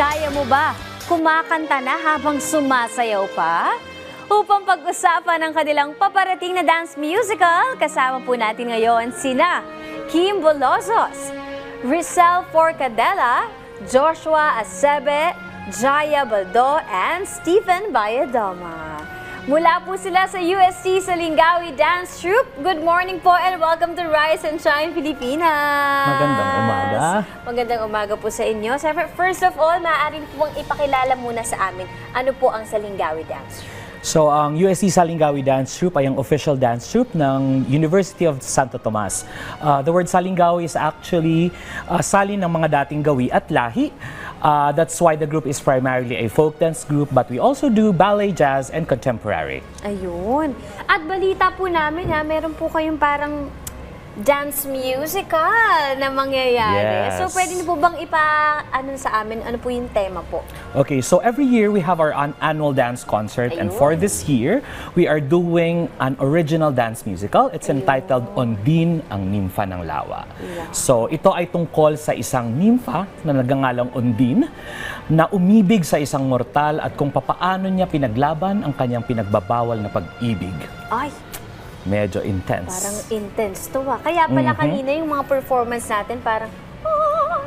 Kaya mo ba? Kumakanta na habang sumasayaw pa? Upang pag-usapan ang kanilang paparating na dance musical, kasama po natin ngayon sina Kim Bolozos, Rizal Forcadella, Joshua Acebe, Jaya Baldo, and Stephen Bayadama. Mula po sila sa USC Salingawi Dance Troupe. Good morning po and welcome to Rise and Shine Pilipinas. Magandang umaga. Magandang umaga po sa inyo. Siyempre, first of all, maaari po bang ipakilala muna sa amin ano po ang Salingawi Dance Troupe? So, ang USC Salingawi Dance Troupe ay ang official dance troupe ng University of Santo Tomas. Uh, the word Salingawi is actually uh, salin ng mga dating gawi at lahi. Uh, that's why the group is primarily a folk dance group, but we also do ballet, jazz, and contemporary. Ayun. At balita po namin ha, meron po kayong parang dance musical na mangyayari. Yes. So, pwede niyo po bang ipa, ano sa amin, ano po yung tema po? Okay, so every year we have our an- annual dance concert, and for Ayun. this year, we are doing an original dance musical. It's entitled Ondine ang Nimfa ng Lawa. So ito ay tungkol sa isang nimfa na nagangalang Ondine na umibig sa isang mortal at kung papaano niya pinaglaban ang kanyang pinagbabawal na pag-ibig. Ay, Medyo intense. parang intense to ah. Kaya pala Mhm. kanina yung mga performance natin parang,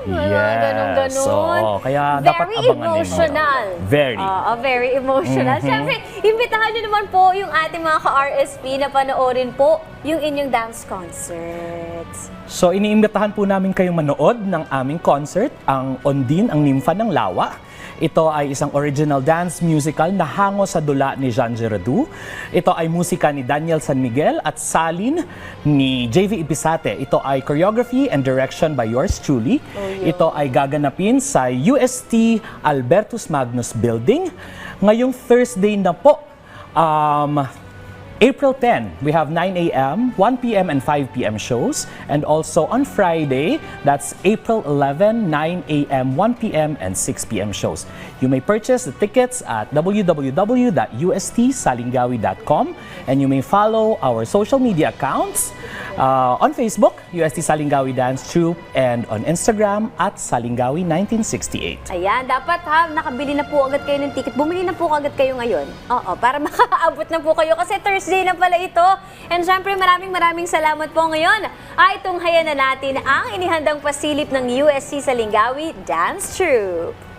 Yes. ganun, ganun. Oo, kaya dapat very abangan ninyo. emotional. Very. Oo, very emotional. Mhm. Siyempre, imbitahan nyo naman po yung ating mga ka-RSP na panoorin po yung inyong dance concerts. So iniimbitahan po namin kayong manood ng aming concert, ang Ondine, ang Nimfa ng Lawa. Ito ay isang original dance musical na hango sa dula ni Jean Giraudoux. Ito ay musika ni Daniel San Miguel at salin ni JV Ipisate. Ito ay choreography and direction by yours truly. Ito ay gaganapin sa UST Albertus Magnus Building. Ngayong Thursday na po, um, April 10, we have 9 a.m., 1 p.m., and 5 p.m. shows. And also on Friday, that's April 11, 9 a.m., 1 p.m., and 6 p.m. shows. You may purchase the tickets at www.ustsalingawi.com and you may follow our social media accounts uh, on Facebook, UST Salingawi Dance Troupe, and on Instagram at Salingawi1968. Ayan, dapat ha, nakabili na po agad kayo ng ticket. Bumili na po agad kayo ngayon. Oo, para makakaabot na po kayo kasi Thursday na pala ito. And syempre, maraming maraming salamat po ngayon. Ay, tunghayan na natin ang inihandang pasilip ng USC Salingawi Dance Troupe.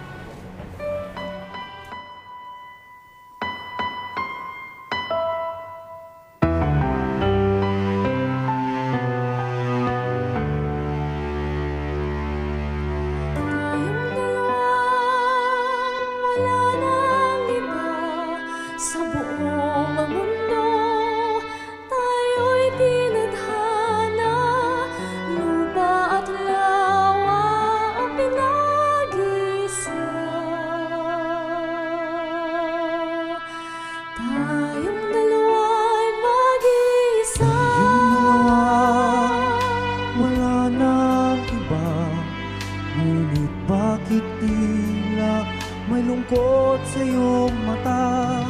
May lungkot sa iyong mata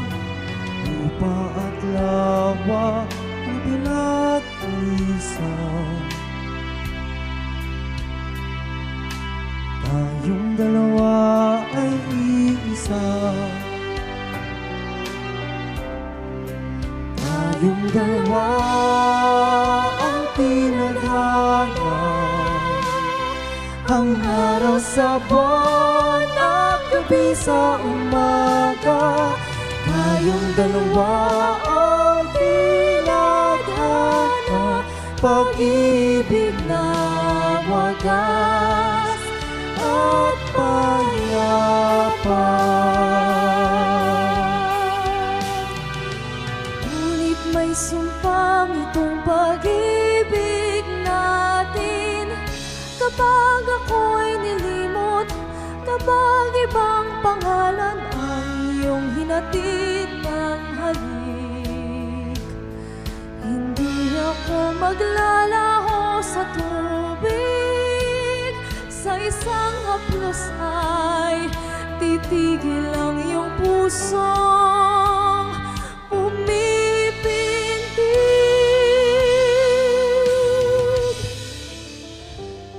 Lupa at lawa Ang pinag-isa Tayong dalawa ay iisa. Tayong dalawa ang pinadhana Ang araw sa buwan gabi sa umaga Tayong dalawa ang pinadhana Pag-ibig na wagas at payapa Ngunit may sumpang itong pag-ibig natin. Kapag ako'y nilimot Kapag ibang pangalan ang iyong hinatid ng halik. Hindi ako maglalaho sa tubig. Sa isang haplos ay titigil ang iyong pusong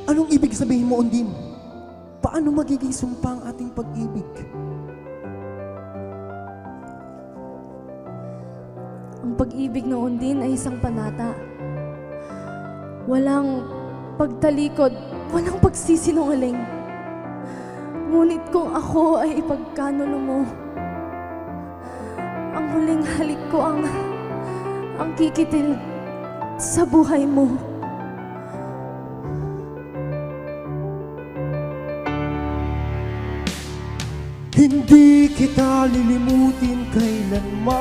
Anong ibig sabihin mo, Undin? paano magiging sumpa ang ating pag-ibig? Ang pag-ibig noon din ay isang panata. Walang pagtalikod, walang pagsisinungaling. Ngunit kung ako ay ipagkanulo mo, ang huling halik ko ang ang kikitil sa buhay mo. Hindi kita lilimutin kailanman